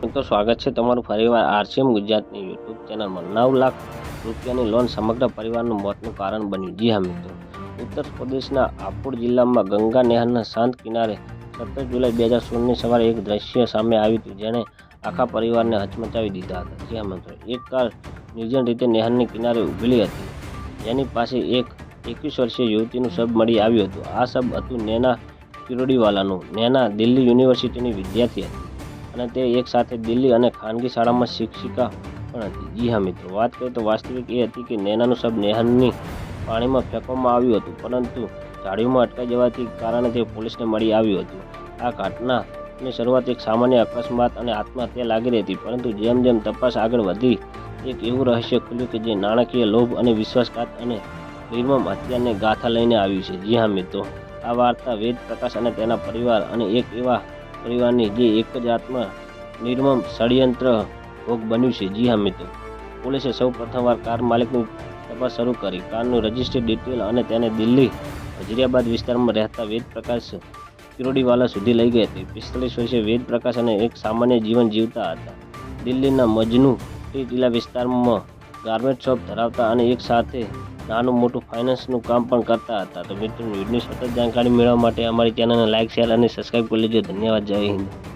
મિત્રો, સ્વાગત છે તમારું ફરીવાર આરસીએમ ગુજરાતની યુટ્યુબ ચેનલમાં. નવ લાખ રૂપિયાની લોન સમગ્ર પરિવારનું મોતનું કારણ બન્યું. જી હા, મિત્રો. ઉત્તર પ્રદેશના હાપુડ જિલ્લામાં ગંગા નહેરના શાંત કિનારે સત્તર જુલાઈ બે હજાર સોળની સવારે એક દ્રશ્ય સામે આવ્યું હતું, જેણે આખા પરિવારને હચમચાવી દીધા હતા. જી હા, મિત્રો. એક કાર નિર્જન રીતે નહેરની કિનારે ઊભેલી હતી. જેની પાસે એક એકવીસ વર્ષીય યુવતીનું શબ મળી આવ્યું હતું. આ શબ હતું નેના કિરોડીવાલાનું નેના દિલ્હી યુનિવર્સિટીની વિદ્યાર્થી હતી. અને તે એક સાથે દિલ્હી અને ખાનગી શાળામાં શિક્ષિકા પણ હતી. જી હા મિત્રો, વાત કરીએ તો વાસ્તવિક એ હતી કે નેનાનું શબ નેહાનની પાણીમાં ફેંકવામાં આવ્યું હતું, પરંતુ ઝાડીઓમાં અટકાઈ જવાથી કારણે તે પોલીસને મળી આવ્યું હતું. આ ઘટનાની શરૂઆત એક સામાન્ય અકસ્માત અને આત્મહત્યા લાગી રહી હતી પરંતુ જેમ જેમ તપાસ આગળ વધી, એક એવું રહસ્ય ખુલ્યું કે જે નાણાકીય લોભ અને વિશ્વાસઘાત અને નિર્મમ હત્યાને ગાથા લઈને આવ્યું છે. જી હા મિત્રો, આ વાર્તા વેદ, પ્રકાશ અને તેના પરિવાર અને એક એવા પરિવારની જે એક જ આત્મા નિર્મમ ષડયંત્ર ભોગ બન્યું છે. જી હા મિત્રો. પોલીસે સૌ પ્રથમવાર કાર માલિકની તપાસ શરૂ કરી. કારનું રજિસ્ટર્ડ ડિટેલ અને તેને દિલ્હી વજીરાબાદ વિસ્તારમાં રહેતા વેદ પ્રકાશ કિરોડીવાલા સુધી લઈ ગઈ હતી. પિસ્તાલીસ વર્ષે વેદ પ્રકાશ અને એક સામાન્ય જીવન જીવતા હતા. દિલ્હીના મજનુ ટીલા વિસ્તારમાં ગાર્મેન્ટ શોપ ધરાવતા અને એક સાથે નાનું મોટું ફાઇનાન્સનું કામ પણ કરતા હતા. તો મિત્રો, વિડીયોની સતત જાણકારી મેળવવા માટે અમારી ચેનલને લાઇક શેર અને સબસ્ક્રાઈબ કરી લેજો. ધન્યવાદ. જય હિન્દ.